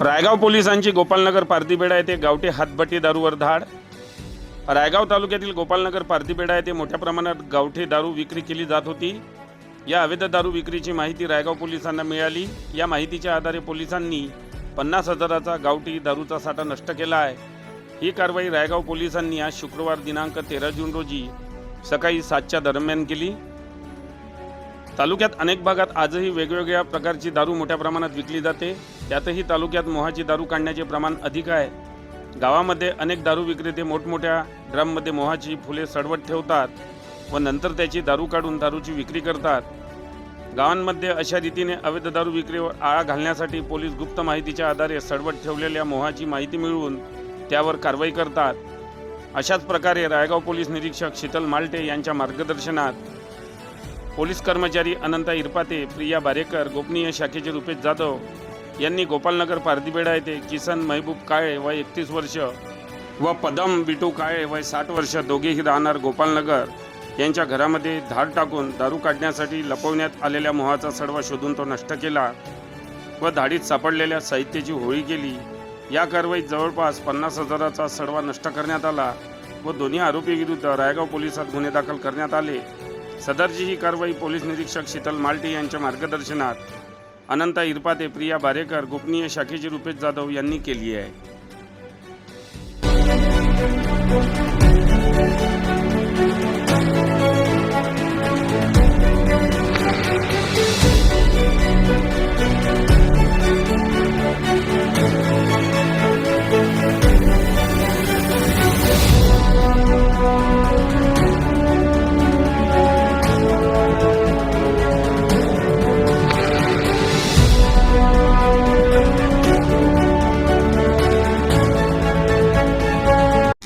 रायगाव पोलिसांची गोपालनगर पारदीबेडा येथे गावठी हातभट्टी दारूवर धाड. रायगाव तालुक्यातील गोपालनगर पारदीबेडा येथे मोठ्या प्रमाणात गावठी दारू विक्री केली जात होती. या अवैध दारू विक्रीची माहिती रायगाव पोलिसांना मिळाली. या माहितीच्या आधारे पोलिसांनी पन्नास हजाराचा गावठी दारूचा साठा नष्ट केला आहे. ही कारवाई रायगाव पोलिसांनी आज शुक्रवार दिनांक तेरा जून रोजी सकाळी सातच्या दरम्यान केली. तालुक्यात अनेक भागात आजही वेगवेगळ्या प्रकारची दारू मोठ्या प्रमाणात विकली जाते. त्यातही तालुक्यात मोहाची दारू काढण्याचे प्रमाण अधिक आहे. गावामध्ये अनेक दारू विक्रेते मोठमोठ्या ड्रममध्ये मोहाची फुले सडवत ठेवतात व नंतर त्याची दारू काढून दारूची विक्री करतात. गावांमध्ये अशा रीतीने अवैध दारू विक्रीवर आळा घालण्यासाठी पोलीस गुप्त माहितीच्या आधारे सडवत ठेवलेल्या मोहाची माहिती मिळवून त्यावर कारवाई करतात. अशाच प्रकारे रायगाव पोलीस निरीक्षक शीतल मालटे यांच्या मार्गदर्शनात पोलीस कर्मचारी अनंता इरपाते प्रिया बारेकर गोपनीय शाखेचे रुपेश जाधव यांनी गोपालनगर पारदीबेडा येथे किसन महबूब काळे वय एकतीस वर्ष व पदम बिटू काळे वय साठ वर्ष दोघेही राहणार गोपालनगर यांच्या घरामध्ये धाड टाकून दारू काढण्यासाठी लपवण्यात आलेल्या मोहाचा सडवा शोधून तो नष्ट केला व धाडीत सापडलेल्या साहित्याची होळी केली. या कारवाईत जवळपास पन्नास हजाराचा सडवा नष्ट करण्यात आला व दोन्ही आरोपीविरुद्ध रायगाव पोलिसात गुन्हे दाखल करण्यात आले. सदरची ही कारवाई पोलीस निरीक्षक शीतल मालटे यांच्या मार्गदर्शनात अनंता इरपाते प्रिया बारेकर गोपनीय शाखेचे रुपेश जाधव यांनी केली आहे.